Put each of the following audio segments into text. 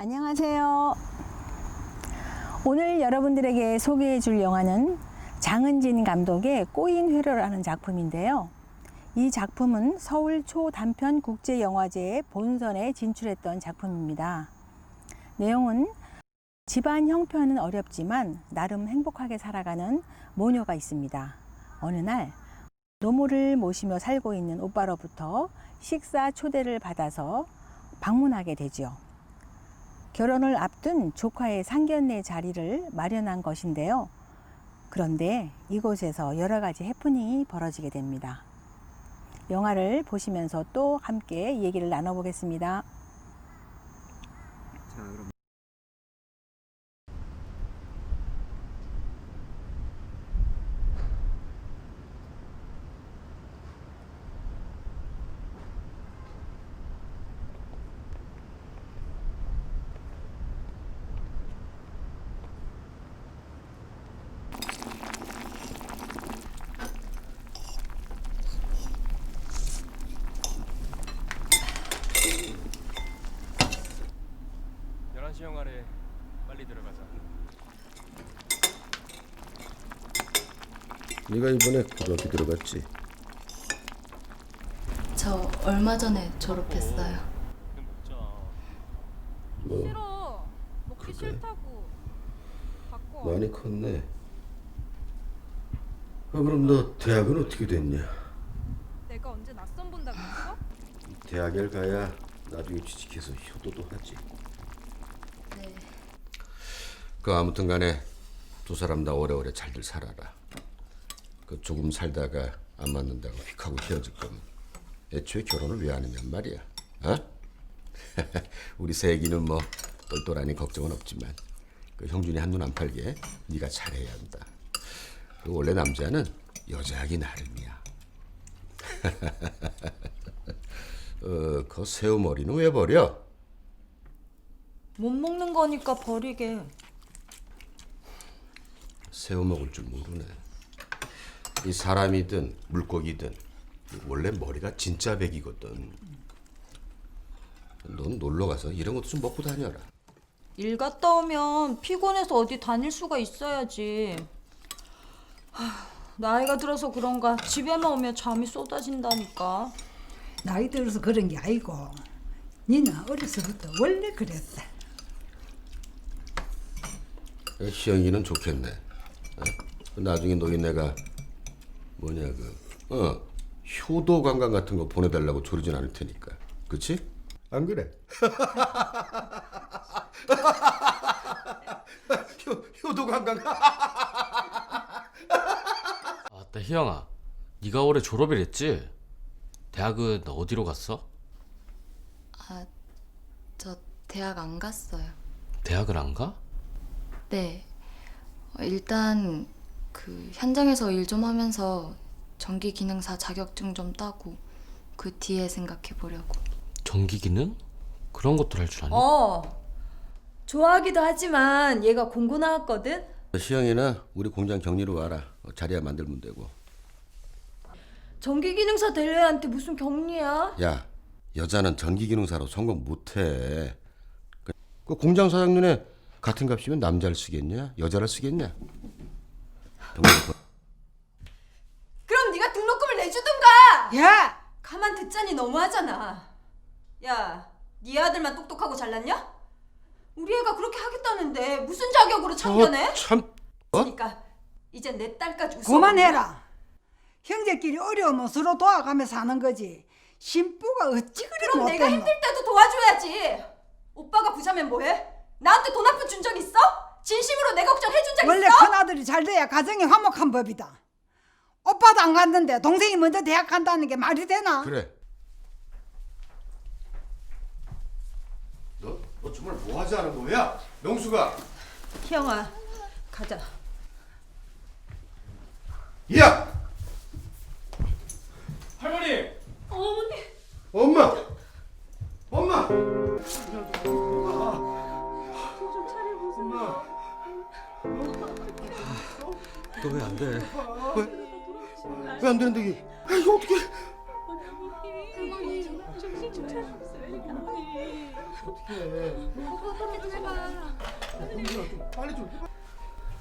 안녕하세요. 오늘 여러분들에게 소개해 줄 영화는 장은진 감독의 꼬인 회로라는 작품인데요. 이 작품은 서울 초단편 국제영화제의 본선에 진출했던 작품입니다. 내용은 집안 형편은 어렵지만 나름 행복하게 살아가는 모녀가 있습니다. 어느 날 노모를 모시며 살고 있는 오빠로부터 식사 초대를 받아서 방문하게 되지요. 결혼을 앞둔 조카의 상견례 자리를 마련한 것인데요. 그런데 이곳에서 여러 가지 해프닝이 벌어지게 됩니다. 영화를 보시면서 또 함께 얘기를 나눠보겠습니다. 시 영화래 빨리 들어가자. 네가 이번에 고등학교 들어갔지? 저 얼마 전에 졸업했어요. 좀 먹자. 뭐 싫어. 먹기 그래. 싫다고. 바꿔. 많이 컸네. 아 그럼 너 대학은 어떻게 됐냐? 내가 언제 낯선 본다 그랬어? 대학을 가야 나중에 취직해서 효도도 하지. 네. 그 아무튼 간에 두 사람 다 오래오래 잘들 살아라. 그 조금 살다가 안 맞는다고 휙 하고 헤어질 거면 애초에 결혼을 왜 하느냔 말이야. 어? 우리 세기는 뭐 똘똘하니 걱정은 없지만 그 형준이 한눈 안 팔게 네가 잘해야 한다. 그 원래 남자는 여자하기 나름이야. 어, 그 새우 머리는 왜 버려? 못 먹는 거니까 버리게. 새우 먹을 줄 모르네. 이 사람이든 물고기든 원래 머리가 진짜 백이거든. 넌 놀러 가서 이런 것도 좀 먹고 다녀라. 일 갔다 오면 피곤해서 어디 다닐 수가 있어야지. 하, 나이가 들어서 그런가 집에만 오면 잠이 쏟아진다니까. 나이 들어서 그런 게 아니고 니는 어려서부터 원래 그랬어. 희영이는 좋겠네. 어? 나중에 너희네가 뭐냐 그 어, 효도 관광 같은 거 보내달라고 조르진 않을 테니까. 그치? 안 그래? 효, 효도 관광 아따 희영아 네가 올해 졸업이랬지? 대학은 어디로 갔어? 아, 저 대학 안 갔어요. 대학을 안 가? 네. 어, 일단 그 현장에서 일 좀 하면서 전기 기능사 자격증 좀 따고 그 뒤에 생각해 보려고. 전기 기능? 그런 것들 할 줄 아니? 어. 좋아하기도 하지만 얘가 공고 나왔거든. 희영이는 우리 공장 격리로 와라. 어, 자리야 만들면 되고. 전기 기능사 될 애한테 무슨 격리야? 야, 여자는 전기기능사로 성공 못해. 그, 그 공장 사장 눈에 같은 값이면 남자를 쓰겠냐? 여자를 쓰겠냐? 그- 그럼 네가 등록금을 내주든가. 야, 가만 듣자니 너무하잖아. 야, 네 아들만 똑똑하고 잘났냐? 우리 애가 그렇게 하겠다는데 무슨 자격으로 참견해? 어, 참. 어? 그러니까 이제 내 딸까지 웃어. 그만해라. 형제끼리 어려우면 서로 도와가며 사는 거지. 신부가 어찌 그리 그럼 내가 못됐노? 힘들 때도 도와줘야지. 오빠가 부자면 뭐해? 나한테 돈 한 푼 준 적 있어? 진심으로 내 걱정 해준 적 원래 있어? 큰 아들이 잘 돼야 가정이 화목한 법이다. 오빠도 안 갔는데 동생이 먼저 대학 간다는 게 말이 되나? 그래. 너, 너 정말 뭐 하자는 거야? 명수가. 희영아, 가자. 야, 할머니. 엄마. 엄마. 너 왜 안 돼? 왜안 되는데 이게? 아, 이거 어떻게?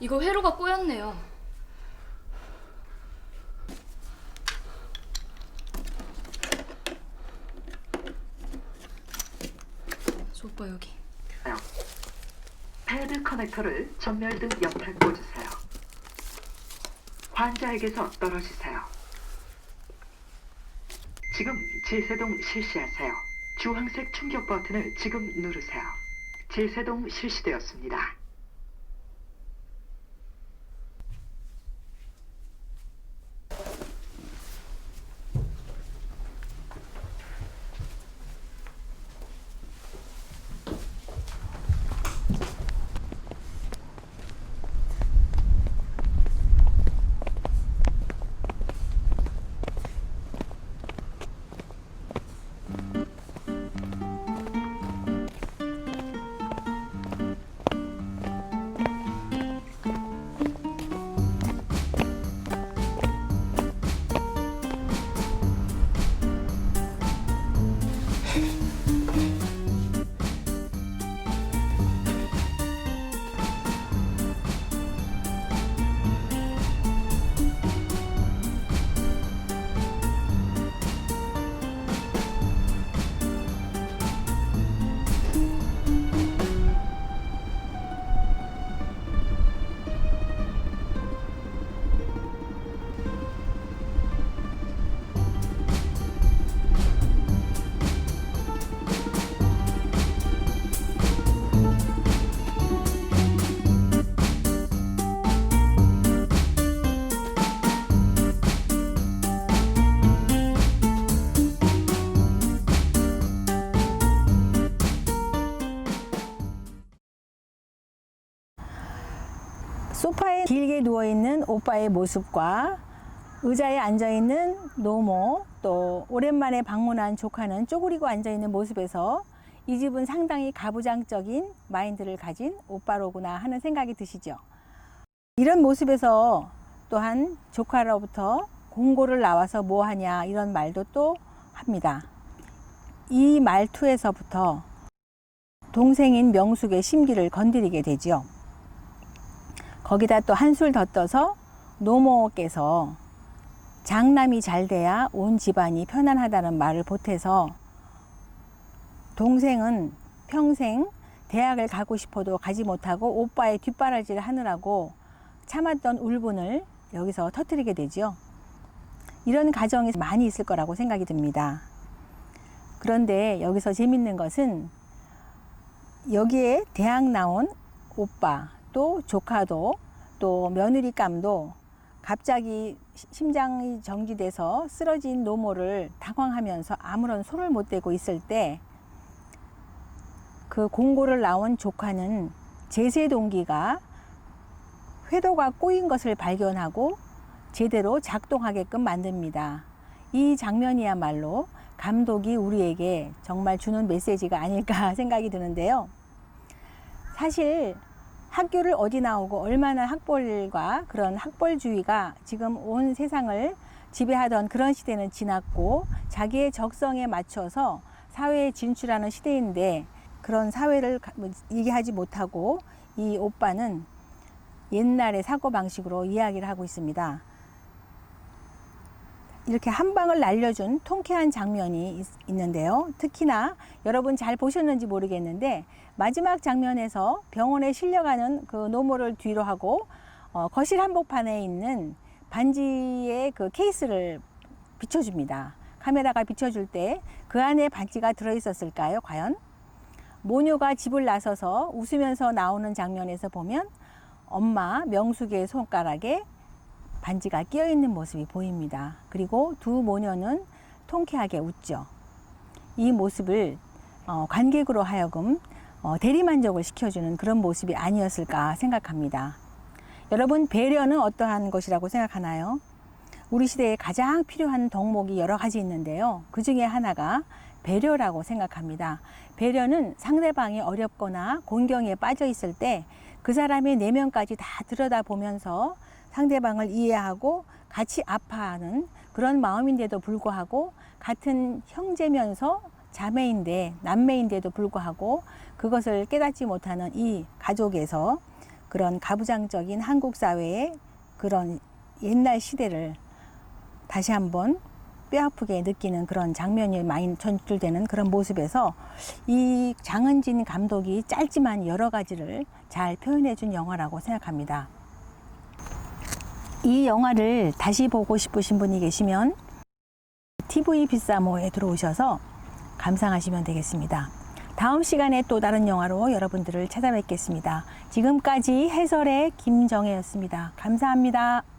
이거 회로가 꼬였네요. 저 오빠 여기. 패드 커넥터를 전멸등 옆에 꽂으세요. 환자에게서 떨어지세요. 지금 질세동 실시하세요. 주황색 충격 버튼을 지금 누르세요. 질세동 실시되었습니다. 소파에 길게 누워 있는 오빠의 모습과 의자에 앉아 있는 노모 또 오랜만에 방문한 조카는 쪼그리고 앉아 있는 모습에서 이 집은 상당히 가부장적인 마인드를 가진 오빠로구나 하는 생각이 드시죠. 이런 모습에서 또한 조카로부터 공고를 나와서 뭐 하냐 이런 말도 또 합니다. 이 말투에서부터 동생인 명숙의 심기를 건드리게 되지요. 거기다 또 한술 더 떠서 노모께서 장남이 잘 돼야 온 집안이 편안하다는 말을 보태서 동생은 평생 대학을 가고 싶어도 가지 못하고 오빠의 뒷바라지를 하느라고 참았던 울분을 여기서 터뜨리게 되죠. 이런 가정이 많이 있을 거라고 생각이 듭니다. 그런데 여기서 재밌는 것은 여기에 대학 나온 오빠 또 조카도 또 며느리감도 갑자기 시- 심장이 정지돼서 쓰러진 노모를 당황하면서 아무런 손을 못 대고 있을 때 그 공고를 나온 조카는 제세 동기가 회도가 꼬인 것을 발견하고 제대로 작동하게끔 만듭니다. 이 장면이야말로 감독이 우리에게 정말 주는 메시지가 아닐까 생각이 드는데요. 사실 학교를 어디 나오고 얼마나 학벌과 그런 학벌주의가 지금 온 세상을 지배하던 그런 시대는 지났고 자기의 적성에 맞춰서 사회에 진출하는 시대인데 그런 사회를 가- 뭐 얘기하지 못하고 이 오빠는 옛날의 사고 방식으로 이야기를 하고 있습니다. 이렇게 한 방을 날려준 통쾌한 장면이 있, 있는데요. 특히나 여러분 잘 보셨는지 모르겠는데 마지막 장면에서 병원에 실려가는 그 노모를 뒤로 하고 어, 거실 한복판에 있는 반지의 그 케이스를 비춰줍니다. 카메라가 비춰줄 때 그 안에 반지가 들어있었을까요? 과연? 모녀가 집을 나서서 웃으면서 나오는 장면에서 보면 엄마 명숙의 손가락에 반지가 끼어 있는 모습이 보입니다. 그리고 두 모녀는 통쾌하게 웃죠. 이 모습을 어, 관객으로 하여금 어, 대리만족을 시켜주는 그런 모습이 아니었을까 생각합니다. 여러분 배려는 어떠한 것이라고 생각하나요? 우리 시대에 가장 필요한 덕목이 여러 가지 있는데요. 그 중에 하나가 배려라고 생각합니다. 배려는 상대방이 어렵거나 곤경에 빠져 있을 때 그 사람의 내면까지 다 들여다보면서 상대방을 이해하고 같이 아파하는 그런 마음인데도 불구하고 같은 형제면서 자매인데 남매인데도 불구하고 그것을 깨닫지 못하는 이 가족에서 그런 가부장적인 한국 사회의 그런 옛날 시대를 다시 한번 뼈아프게 느끼는 그런 장면이 많이 전출되는 그런 모습에서 이 장은진 감독이 짧지만 여러 가지를 잘 표현해 준 영화라고 생각합니다. 이 영화를 다시 보고 싶으신 분이 계시면 TV 비싸모에 들어오셔서 감상하시면 되겠습니다. 다음 시간에 또 다른 영화로 여러분들을 찾아뵙겠습니다. 지금까지 해설의 김정혜였습니다. 감사합니다.